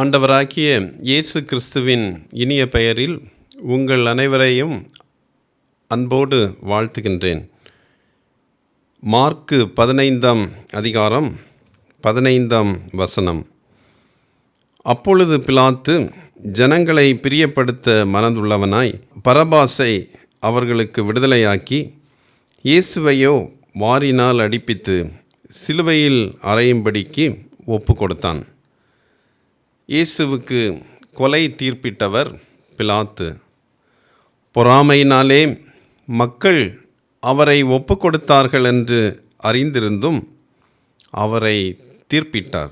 ஆண்டவராகிய இயேசு கிறிஸ்துவின் இனிய பெயரில் உங்கள் அனைவரையும் அன்போடு வாழ்த்துகின்றேன். மார்க்கு பதினைந்தாம் அதிகாரம் பதினைந்தாம் வசனம். அப்பொழுது பிலாத்து ஜனங்களை பிரியப்படுத்த மனதுள்ளவனாய் பரபாசை அவர்களுக்கு விடுதலையாக்கி இயேசுவையோ வாரினால் அடிப்பித்து சிலுவையில் அறையும்படிக்கு ஒப்பு கொடுத்தான் இயேசுவுக்கு கொலை தீர்ப்பிட்டவர் பிலாத்து. பொறாமையினாலே மக்கள் அவரை ஒப்பு கொடுத்தார்கள் என்று அறிந்திருந்தும் அவரை தீர்ப்பிட்டார்.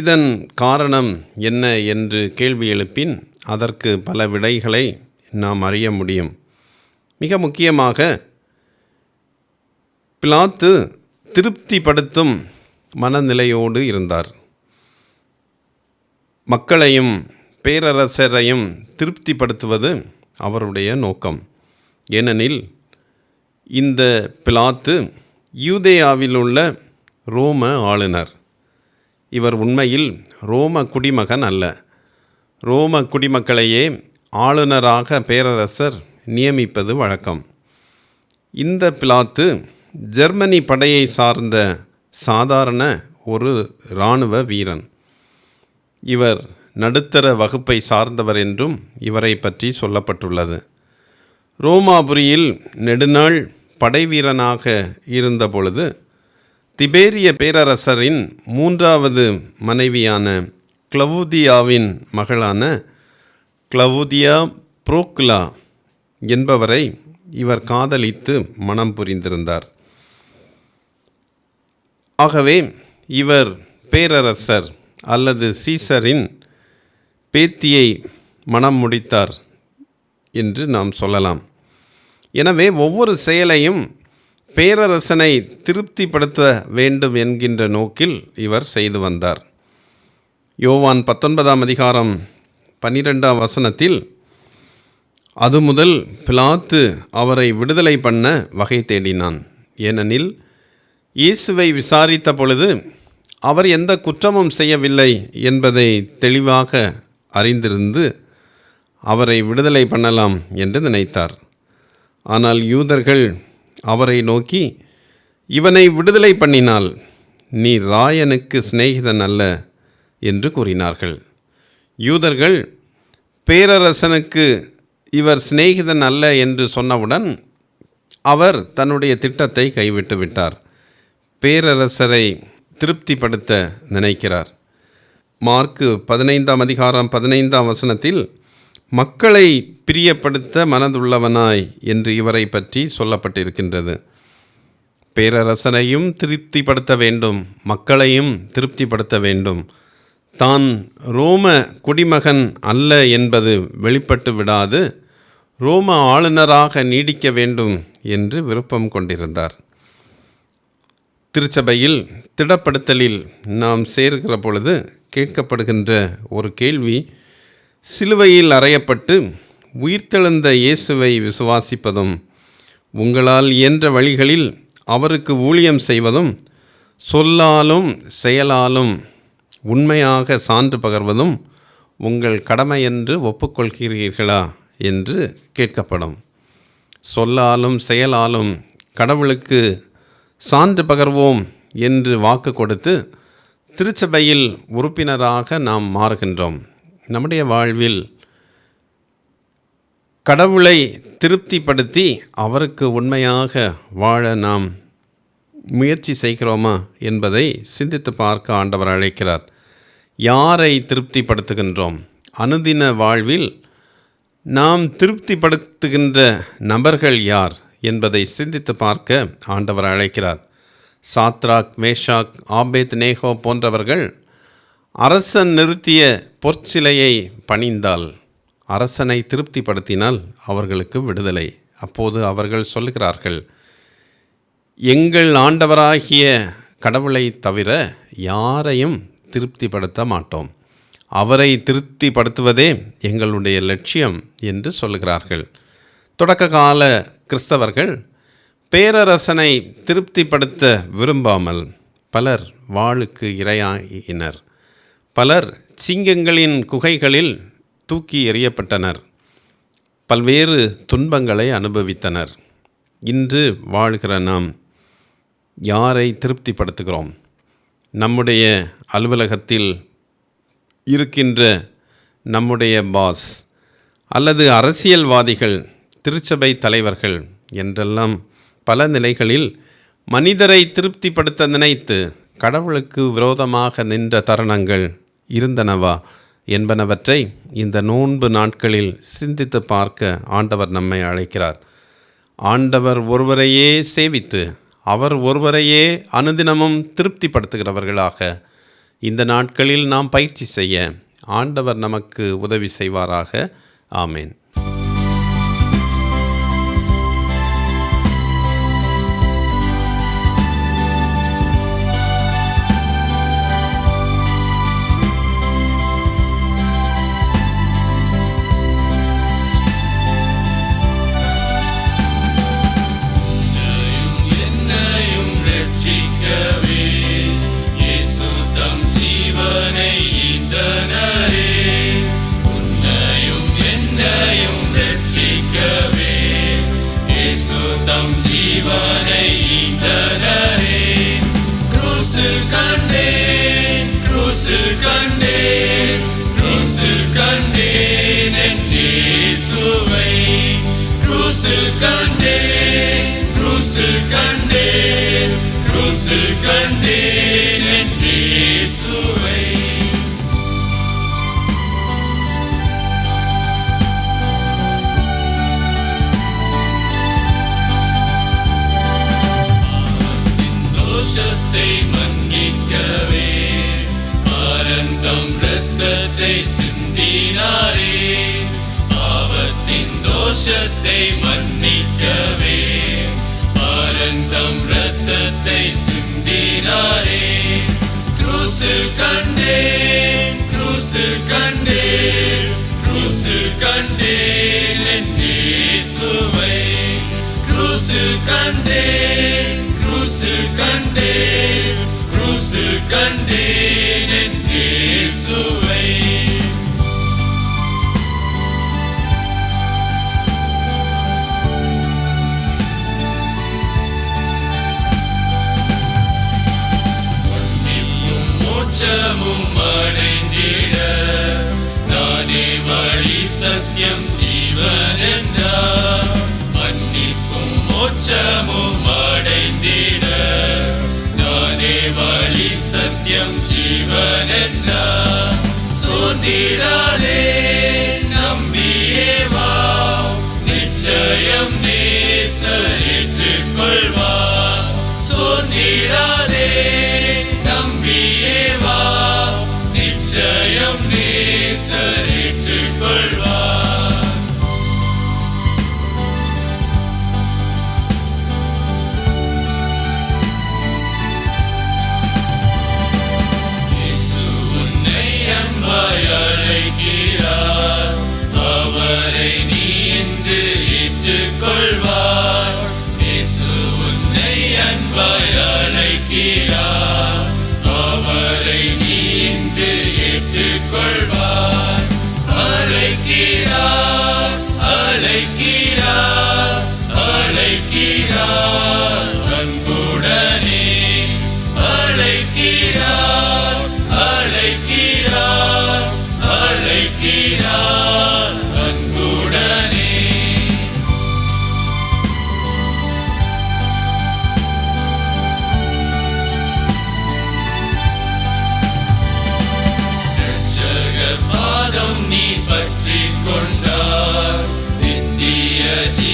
இதன் காரணம் என்ன என்று கேள்வி எழுப்பின் அதற்கு பல விடைகளை நாம் அறிய முடியும். மிக முக்கியமாக பிலாத்து திருப்திப்படுத்தும் மனநிலையோடு இருந்தார். மக்களையும் பேரரசரையும் திருப்திப்படுத்துவது அவருடைய நோக்கம். ஏனெனில் இந்த பிலாத்து யூதேயாவில் உள்ள ரோம ஆளுநர். இவர் உண்மையில் ரோம குடிமகன் அல்ல. ரோம குடிமக்களையே ஆளுநராக பேரரசர் நியமிப்பது வழக்கம். இந்த பிளாத்து ஜெர்மனி படையை சார்ந்த சாதாரண ஒரு இராணுவ வீரன். இவர் நடுத்தர வகுப்பை சார்ந்தவர் என்றும் இவரை பற்றி சொல்லப்பட்டுள்ளது. ரோமாபுரியில் நெடுநாள் படைவீரனாக இருந்தபொழுது திபேரிய பேரரசரின் மூன்றாவது மனைவியான கிளவுதியாவின் மகளான கிளவுதியா புரோக்லா என்பவரை இவர் காதலித்து மனம் புரிந்திருந்தார். ஆகவே இவர் பேரரசர் அல்லது சீசரின் பேத்தியை மனம் முடித்தார் என்று நாம் சொல்லலாம். எனவே ஒவ்வொரு செயலையும் பேரரசனை திருப்திப்படுத்த வேண்டும் என்கின்ற நோக்கில் இவர் செய்து வந்தார். யோவான் பத்தொன்பதாம் அதிகாரம் பன்னிரெண்டாம் வசனத்தில் அது முதல் பிலாத்து அவரை விடுதலை பண்ண வகை தேடினான். ஏனெனில் இயேசுவை விசாரித்த பொழுது அவர் எந்த குற்றமும் செய்யவில்லை என்பதை தெளிவாக அறிந்திருந்து அவரை விடுதலை பண்ணலாம் என்று நினைத்தார். ஆனால் யூதர்கள் அவரை நோக்கி இவனை விடுதலை பண்ணினால் நீ ராயனுக்கு சிநேகிதன் அல்ல என்று கூறினார்கள். யூதர்கள் பேரரசனுக்கு இவர் சிநேகிதன் அல்ல என்று சொன்னவுடன் அவர் தன்னுடைய திட்டத்தை கைவிட்டு விட்டார். பேரரசரை திருப்திப்படுத்த நினைக்கிறார். மார்க்கு பதினைந்தாம் அதிகாரம் பதினைந்தாம் வசனத்தில் மக்களை பிரியப்படுத்த மனதுள்ளவனாய் என்று இவரை பற்றி சொல்லப்பட்டிருக்கின்றது. பேரரசனையும் திருப்திப்படுத்த வேண்டும் மக்களையும் திருப்திப்படுத்த வேண்டும். தான் ரோம குடிமகன் அல்ல என்பது வெளிப்பட்டு விடாது ரோம ஆளுநராக நீடிக்க வேண்டும் என்று விருப்பம் கொண்டிருந்தார். திருச்சபையில் திடப்படுத்தலில் நாம் சேர்கிற பொழுது கேட்கப்படுகின்ற ஒரு கேள்வி சிலுவையில் அறையப்பட்டு உயிர்த்தெழுந்த இயேசுவை விசுவாசிப்பதும் உங்களால் இயன்ற வழிகளில் அவருக்கு ஊழியம் செய்வதும் சொல்லாலும் செயலாலும் உண்மையாக சான்று பகர்வதும் உங்கள் கடமை என்று ஒப்புக்கொள்கிறீர்களா? என்று கேட்கப்படும். சொல்லாலும் செயலாலும் கடவுளுக்கு சான்று பகர்வோம் என்று வாக்கு கொடுத்து திருச்சபையில் உறுப்பினராக நாம் மாறுகின்றோம். நம்முடைய வாழ்வில் கடவுளை திருப்திப்படுத்தி அவருக்கு உண்மையாக வாழ நாம் முயற்சி செய்கிறோமா என்பதை சிந்தித்து பார்க்க ஆண்டவர் அழைக்கிறார். யாரை திருப்திப்படுத்துகின்றோம்? அனுதின வாழ்வில் நாம் திருப்திப்படுத்துகின்ற நபர்கள் யார்? என்பதை சிந்தித்து பார்க்க ஆண்டவர் அழைக்கிறார். சாத்ராக் மேஷாக் ஆபேத் நேகோ போன்றவர்கள் அரசன் நிறுத்திய பொற்சிலையை பணிந்தால் அரசனை திருப்திப்படுத்தினால் அவர்களுக்கு விடுதலை. அப்போது அவர்கள் சொல்லுகிறார்கள் எங்கள் ஆண்டவராகிய கடவுளை தவிர யாரையும் திருப்திப்படுத்த மாட்டோம். அவரை திருப்திப்படுத்துவதே எங்களுடைய லட்சியம் என்று சொல்லுகிறார்கள். தொடக்க கால கிறிஸ்தவர்கள் பேரரசனை திருப்திப்படுத்த விரும்பாமல் பலர் வாளுக்கு இரையாயினர். பலர் சிங்கங்களின் குகைகளில் தூக்கி எறியப்பட்டனர். பல்வேறு துன்பங்களை அனுபவித்தனர். இன்று வாழ்கிற நாம் யாரை திருப்திப்படுத்துகிறோம்? நம்முடைய அலுவலகத்தில் இருக்கின்ற நம்முடைய பாஸ் அல்லது அரசியல்வாதிகள் திருச்சபை தலைவர்கள் என்றெல்லாம் பல நிலைகளில் மனிதரை திருப்திப்படுத்த நினைத்து கடவுளுக்கு விரோதமாக நின்ற தருணங்கள் இருந்தனவா என்பனவற்றை இந்த நோன்பு நாட்களில் சிந்தித்து பார்க்க ஆண்டவர் நம்மை அழைக்கிறார். ஆண்டவர் ஒருவரையே சேவித்து அவர் ஒருவரையே அனுதினமும் திருப்திப்படுத்துகிறவர்களாக இந்த நாட்களில் நாம் பயிற்சி செய்ய ஆண்டவர் நமக்கு உதவி செய்வாராக. ஆமேன். கிரூசில் கண்டேன் கிரூசில் கண்டேன் கிரூசில் கண்டேன் என் இயேசுவை கிரூசில் கண்டேன் மோட்சமும் அடைந்திட நானே வழி சத்தியம் ஜீவன் என்றார் மன்னிப்பும் மோட்சமும் அடைந்திட நானே வழி சத்தியம் ஜீவன் என்றார் சோர்ந்திடாதே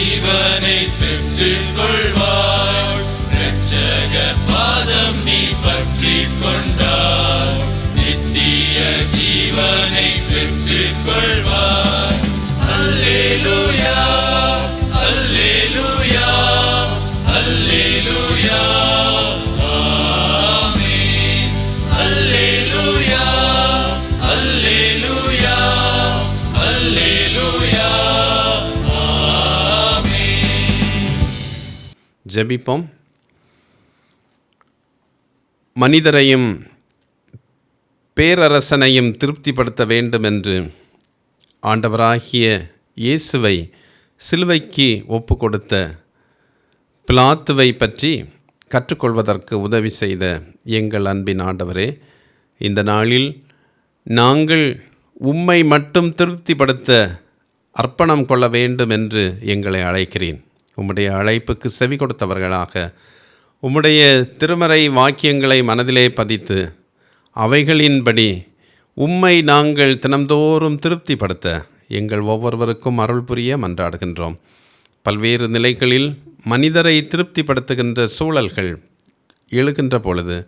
ஜீவனை பெற்றுக் கொள்வார் இரட்சகர் பாதம் நீ பற்றி கொண்டார் நித்திய ஜீவனை பெற்றுக் கொள்வார் அல்லேலூயா. ஜபிப்போம். மனிதரையும் பேரரசனையும் திருப்திப்படுத்த வேண்டும் என்று ஆண்டவராகிய இயேசுவை சிலுவைக்கு ஒப்பு கொடுத்த பிளாத்துவை பற்றி கற்றுக்கொள்வதற்கு உதவி செய்த எங்கள் அன்பின் ஆண்டவரே இந்த நாளில் நாங்கள் உம்மை மட்டும் திருப்திப்படுத்த அர்ப்பணம் கொள்ள வேண்டும் என்று எங்களை அழைக்கிறேன் உம்முடைய அழைப்புக்கு செவி கொடுத்தவர்களாக உம்முடைய திருமறை வாக்கியங்களை மனதிலே பதித்து அவைகளின்படி உம்மை நாங்கள் தினம்தோறும் திருப்திப்படுத்த எங்கள் ஒவ்வொருவருக்கும் அருள் புரிய மன்றாடுகின்றோம். பல்வேறு நிலைகளில் மனிதரை திருப்திப்படுத்துகின்ற சூழல்கள் எழுகின்ற பொழுது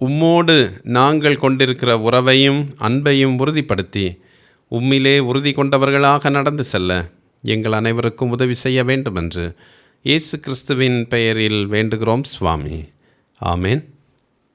உம்மோடு நாங்கள் கொண்டிருக்கிற உறவையும் அன்பையும் உறுதிப்படுத்தி உம்மிலே உறுதி கொண்டவர்களாக நடந்து செல்ல எங்கள் அனைவருக்கும் உதவி செய்ய வேண்டும் என்று இயேசு கிறிஸ்துவின் பெயரில் வேண்டுகிறோம் சுவாமி. ஆமேன்.